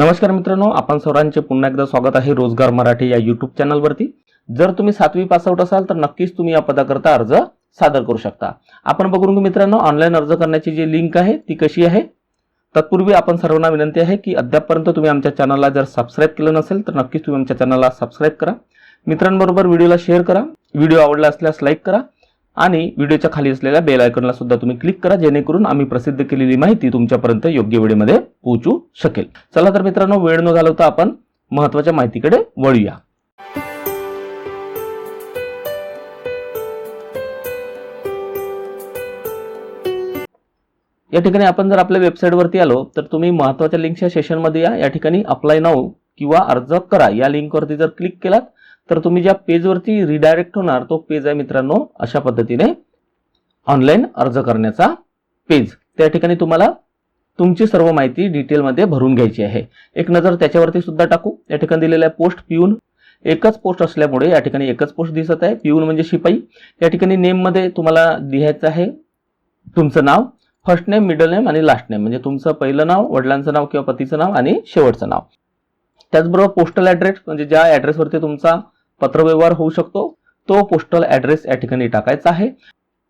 नमस्कार मित्रांनो आपण सर्वांचे पुन्हा एकदा स्वागत आहे रोजगार मराठी या युट्यूब चॅनलवरती जर तुम्ही सातवी पासआउट असाल तर नक्कीच तुम्ही या पदाकरता अर्ज सादर करू शकता. आपण बघून मित्रांनो ऑनलाईन अर्ज करण्याची जी लिंक आहे ती कशी आहे? तत्पूर्वी आपण सर्वांना विनंती आहे की अद्यापपर्यंत तुम्ही आमच्या चॅनलला जर सबस्क्राईब केलं नसेल तर नक्कीच तुम्ही आमच्या चॅनलला सबस्क्राईब करा. मित्रांबरोबर व्हिडिओला शेअर करा. व्हिडिओ आवडला असल्यास लाईक करा. आणि व्हिडिओच्या खाली असलेल्या बेल आयकॉनला सुद्धा तुम्ही क्लिक करा जेणेकरून आम्ही प्रसिद्ध केलेली माहिती तुमच्यापर्यंत योग्य वेळेमध्ये पोहोचू शकेल. चला तर मित्रांनो वेळ न घालवता आपण महत्त्वाच्या माहितीकडे वळूया. या ठिकाणी आपण जर आपल्या वेबसाईटवरती आलो तर तुम्ही महत्त्वाच्या लिंकच्या सेशनमध्ये या. या ठिकाणी अप्लाय नाऊ किंवा अर्ज करा. या लिंकवरती जर क्लिक केलात तर तुम्ही ज्या पेजवरती रिडायरेक्ट होणार तो पेज आहे मित्रांनो अशा पद्धतीने ऑनलाईन अर्ज करण्याचा पेज त्या ठिकाणी तुम्हाला तुमची सर्व माहिती डिटेलमध्ये भरून घ्यायची आहे. एक नजर त्याच्यावरती सुद्धा टाकू. या ठिकाणी दिलेला आहे पोस्ट पिऊन एकच पोस्ट असल्यामुळे या ठिकाणी एकच पोस्ट दिसत आहे. पिऊन म्हणजे शिपाई. या ठिकाणी नेममध्ये तुम्हाला लिहायचं आहे तुमचं नाव फर्स्ट नेम मिडल नेम आणि लास्ट नेम म्हणजे तुमचं पहिलं नाव वडिलांचं नाव किंवा पतीचं नाव आणि शेवटचं नाव. त्याचबरोबर पोस्टल ॲड्रेस म्हणजे ज्या ॲड्रेसवरती तुमचा पत्रव्यवहार होऊ शकतो. तो पोस्टल ॲड्रेस या ठिकाणी टाकायचा आहे.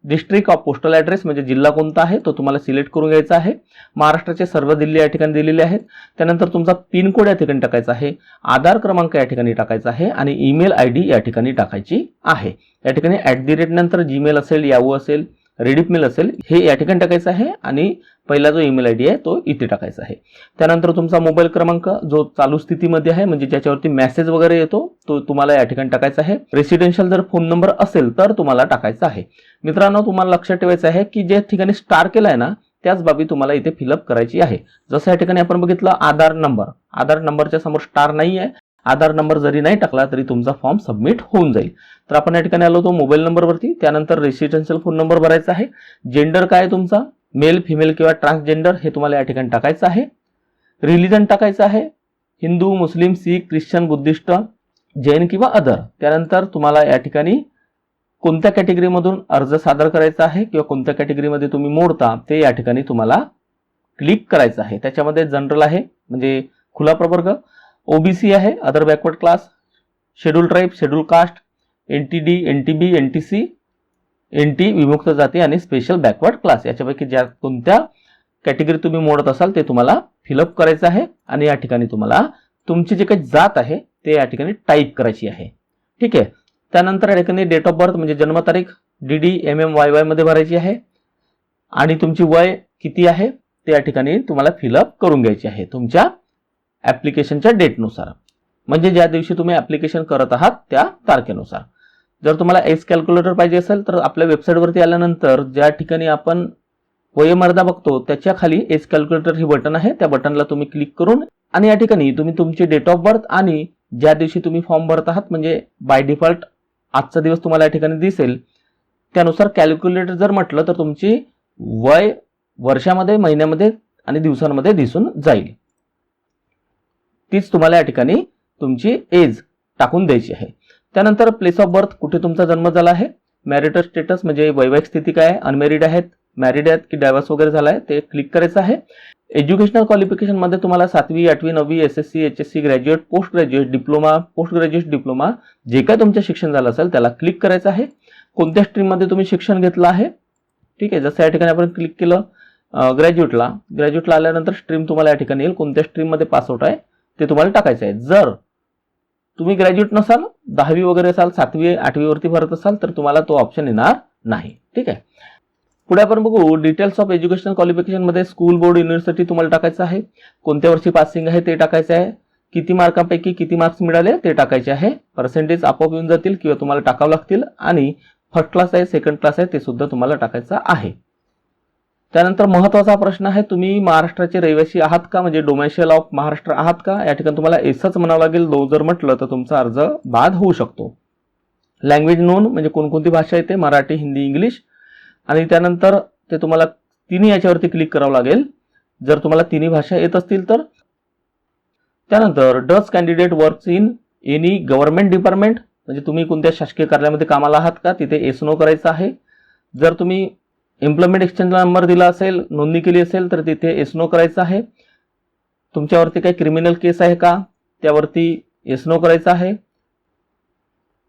डिस्ट्रिक्ट ऑफ पोस्टल ॲड्रेस म्हणजे जिल्हा कोणता आहे तो तुम्हाला सिलेक्ट करून घ्यायचा आहे. महाराष्ट्राचे सर्व जिल्हे या ठिकाणी दिलेले आहेत. त्यानंतर तुमचा पिनकोड या ठिकाणी टाकायचा आहे. आधार क्रमांक या ठिकाणी टाकायचा आहे आणि ईमेल आय डी या ठिकाणी टाकायची आहे. या ठिकाणी ॲट दी रेट नंतर जीमेल असेल याहू असेल रेडिट मेल असेल हे या ठिकाणी टाकायचं आहे आणि पहिला जो ईमेल आय डी आहे तो इथे टाकायचा आहे. त्यानंतर तुमचा मोबाईल क्रमांक जो चालू स्थितीमध्ये आहे म्हणजे ज्याच्यावरती मेसेज वगैरे येतो तो तुम्हाला या ठिकाणी टाकायचा आहे. रेसिडेन्शियल जर फोन नंबर असेल तर तुम्हाला टाकायचा आहे. मित्रांनो तुम्हाला लक्षात ठेवायचं आहे की ज्या ठिकाणी स्टार केला आहे ना त्याच बाबी तुम्हाला इथे फिलअप करायची आहे. जसं या ठिकाणी आपण बघितलं आधार नंबर आधार नंबरच्या समोर स्टार नाही आहे आधार नंबर जरी नाही टाकला तरी तुमचा फॉर्म सबमिट होऊन जाईल. तर आपण या ठिकाणी आलो होतो मोबाईल नंबरवरती. त्यानंतर रेसिडेन्शियल फोन नंबर भरायचा आहे. जेंडर काय आहे तुमचा? मेल फिमेल किंवा ट्रान्सजेंडर हे तुम्हाला या ठिकाणी टाकायचं आहे. रिलिजन टाकायचं आहे. Hindu Muslim Sikh Christian Buddhist Jain किंवा अदर त्यानंतर तुम्हाला या ठिकाणी कोणत्या कॅटेगरीमधून अर्ज सादर करायचा आहे किंवा कोणत्या कॅटेगरीमध्ये तुम्ही मोडता ते या ठिकाणी तुम्हाला क्लिक करायचं आहे. त्याच्यामध्ये जनरल आहे म्हणजे खुला प्रवर्ग. ओबीसी आहे other backward class schedule tribe schedule caste N T D N T B N T C N T विमुक्त जाती आणि स्पेशल बॅकवर्ड क्लास याच्यापैकी ज्या कोणत्या कॅटेगरी तुम्ही मोडत असाल ते तुम्हाला फिलअप करायचं आहे आणि या ठिकाणी तुम्हाला तुमची जे काही जात आहे ते या ठिकाणी टाईप करायची आहे. ठीक आहे? त्यानंतर या ठिकाणी डेट ऑफ बर्थ म्हणजे जन्मतारीख D D M M Y वायमध्ये भरायची आहे. आणि तुमची वय किती आहे ते या ठिकाणी तुम्हाला फिलअप करून घ्यायची आहे. तुमच्या ॲप्लिकेशनच्या डेटनुसार म्हणजे ज्या दिवशी तुम्ही ॲप्लिकेशन करत आहात त्या तारखेनुसार. जर तुम्हाला एज कॅल्क्युलेटर पाहिजे असेल तर आपल्या वेबसाईटवरती आल्यानंतर ज्या ठिकाणी आपण वयोमर्यादा बघतो त्याच्याखाली एज कॅल्क्युलेटर हे बटन आहे. त्या बटनला तुम्ही क्लिक करून आणि या ठिकाणी तुम्ही तुमची डेट ऑफ बर्थ आणि ज्या दिवशी तुम्ही फॉर्म भरत आहात म्हणजे बाय डिफॉल्ट आजचा दिवस तुम्हाला या ठिकाणी दिसेल. त्यानुसार कॅल्क्युलेटर जर म्हटलं तर तुमची वय वर्षामध्ये महिन्यामध्ये आणि दिवसांमध्ये दिसून जाईल. तीच तुम्हाला या ठिकाणी तुमची एज टाकून द्यायची आहे. त्यानंतर प्लेस ऑफ बर्थ कुठे तुमचा जन्म झाला आहे? मॅरिटल स्टेटस म्हणजे वैवाहिक स्थिती काय आहे? अनमॅरिड आहेत मॅरिड आहेत की डायव्हर्स वगैरे झाला आहे ते क्लिक करायचं आहे. एज्युकेशनल क्वालिफिकेशनमध्ये तुम्हाला सातवी आठवी नववी S S C H S C graduate post graduate diploma post graduate diploma जे काय तुमचं शिक्षण झालं असेल त्याला क्लिक करायचं आहे. कोणत्या स्ट्रीममध्ये तुम्ही शिक्षण घेतलं आहे? ठीक आहे जसं या ठिकाणी आपण क्लिक केलं ग्रॅज्युएटला ग्रॅज्युएटला आल्यानंतर स्ट्रीम तुम्हाला या ठिकाणी येईल. कोणत्या स्ट्रीममध्ये पास आउट आहे? ते तुम्हाला टाकायचं आहे. जर तुम्ही ग्रॅज्युएट नसाल दहावी वगैरे असाल सातवी आठवीवरती भरत असाल तर तुम्हाला तो ऑप्शन येणार नाही. ठीक आहे? पुढे आपण बघू डिटेल्स ऑफ एज्युकेशन क्वालिफिकेशनमध्ये स्कूल बोर्ड युनिव्हर्सिटी तुम्हाला टाकायचं आहे. कोणत्या वर्षी पासिंग आहे ते टाकायचं आहे. किती मार्कांपैकी किती मार्क्स मिळाले ते टाकायचे आहे. पर्सेंटेज आपोआप येऊन जातील किंवा तुम्हाला टाकावं लागतील. आणि फर्स्ट क्लास आहे सेकंड क्लास आहे ते सुद्धा तुम्हाला टाकायचं आहे. त्यानंतर महत्त्वाचा प्रश्न आहे तुम्ही महाराष्ट्राचे रहिवासी आहात का? म्हणजे डोमेशियल ऑफ महाराष्ट्र आहात का? या ठिकाणी तुम्हाला एसच म्हणावं लागेल. दो जर म्हटलं तर तुमचा अर्ज बाद होऊ शकतो. लँग्वेज नोंद म्हणजे कोणकोणती भाषा येते मराठी हिंदी इंग्लिश. आणि त्यानंतर ते तुम्हाला तिन्ही याच्यावरती क्लिक करावं लागेल. जर तुम्हाला तिन्ही भाषा येत असतील तर. त्यानंतर does candidate works in any government department म्हणजे तुम्ही कोणत्या शासकीय कार्यालयामध्ये कामाला आहात का? तिथे एस नो करायचं आहे. जर तुम्ही एम्प्लॉयमेंट एक्सचेंजला नंबर दिला असेल नोंदणी केली असेल तर तिथे एसनो करायचं आहे. तुमच्यावरती काही क्रिमिनल केस आहे का? त्यावरती एसनो करायचं आहे.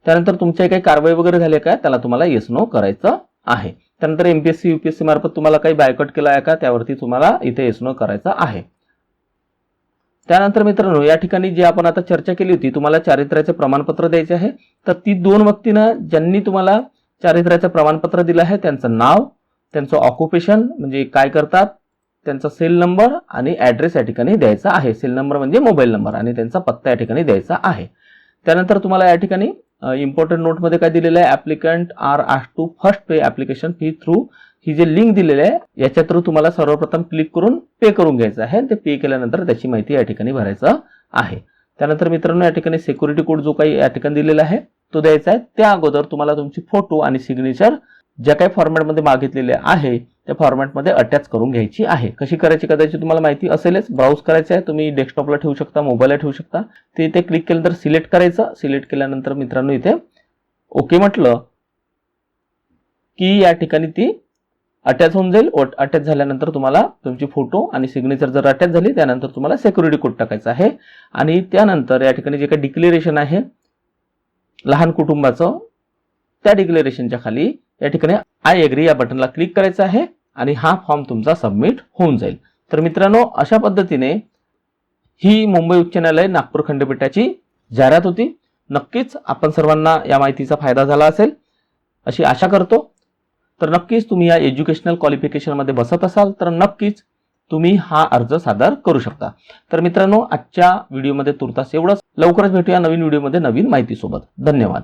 त्यानंतर तुमच्या काही कारवाई वगैरे झाली का? त्याला तुम्हाला एसनो करायचं आहे. त्यानंतर एमपीएससी युपीएससी मार्फत तुम्हाला काही बायकट केला आहे का? त्यावरती तुम्हाला इथे एसनो करायचा करायचं आहे. त्यानंतर मित्रांनो या ठिकाणी जी आपण आता चर्चा केली होती तुम्हाला चारित्र्याचे प्रमाणपत्र द्यायचे आहे. तर ती दोन व्यक्तीनं ज्यांनी तुम्हाला चारित्र्याचं प्रमाणपत्र दिलं आहे त्यांचं नाव त्यांचं ऑक्युपेशन म्हणजे काय करतात? त्यांचा सेल नंबर आणि ॲड्रेस या ठिकाणी द्यायचा आहे. सेल नंबर म्हणजे मोबाईल नंबर आणि त्यांचा पत्ता या ठिकाणी द्यायचा आहे. त्यानंतर तुम्हाला या ठिकाणी इम्पॉर्टंट नोटमध्ये काय दिलेलं आहे? Applicant are asked to first pay application fee through ही जे लिंक दिलेली आहे याच्या थ्रू तुम्हाला सर्वप्रथम क्लिक करून पे करून घ्यायचं आहे. ते पे केल्यानंतर त्याची माहिती या ठिकाणी भरायचं आहे. त्यानंतर मित्रांनो या ठिकाणी सिक्युरिटी कोड जो काही या ठिकाणी दिलेला आहे तो द्यायचा आहे. त्या अगोदर तुम्हाला तुमची फोटो आणि सिग्नेचर ज्या काही फॉर्मॅटमध्ये मागितलेले आहे त्या फॉर्मॅटमध्ये अटॅच करून घ्यायची आहे. कशी करायची कदाचित तुम्हाला माहिती असेलच. ब्राउज करायचं आहे तुम्ही डेस्कटॉपला ठेवू शकता मोबाईलला ठेवू शकता. ते इथे क्लिक केल्यानंतर सिलेक्ट करायचं. सिलेक्ट केल्यानंतर मित्रांनो इथे ओके म्हटलं की या ठिकाणी ती अटॅच होऊन जाईल. अटॅच झाल्यानंतर तुम्हाला तुमची फोटो आणि सिग्नेचर जर अटॅच झाली त्यानंतर तुम्हाला सेक्युरिटी कोड टाकायचा आहे. आणि त्यानंतर या ठिकाणी जे काही डिक्लेरेशन आहे लहान कुटुंबाचं त्या डिक्लेरेशनच्या खाली या ठिकाणी आय एग्री या बटनला क्लिक करायचं आहे आणि हा फॉर्म तुमचा सबमिट होऊन जाईल. तर मित्रांनो अशा पद्धतीने ही मुंबई उच्च न्यायालय नागपूर खंडपीठाची जाहिरात होती. नक्कीच आपण सर्वांना या माहितीचा फायदा झाला असेल अशी आशा करतो. तर नक्कीच तुम्ही या एज्युकेशनल क्वालिफिकेशनमध्ये बसत असाल तर नक्कीच तुम्ही हा अर्ज सादर करू शकता. तर मित्रांनो आजच्या व्हिडिओमध्ये तुर्तास एवढंच. लवकरच भेटूया नवीन व्हिडिओमध्ये नवीन माहितीसोबत. धन्यवाद.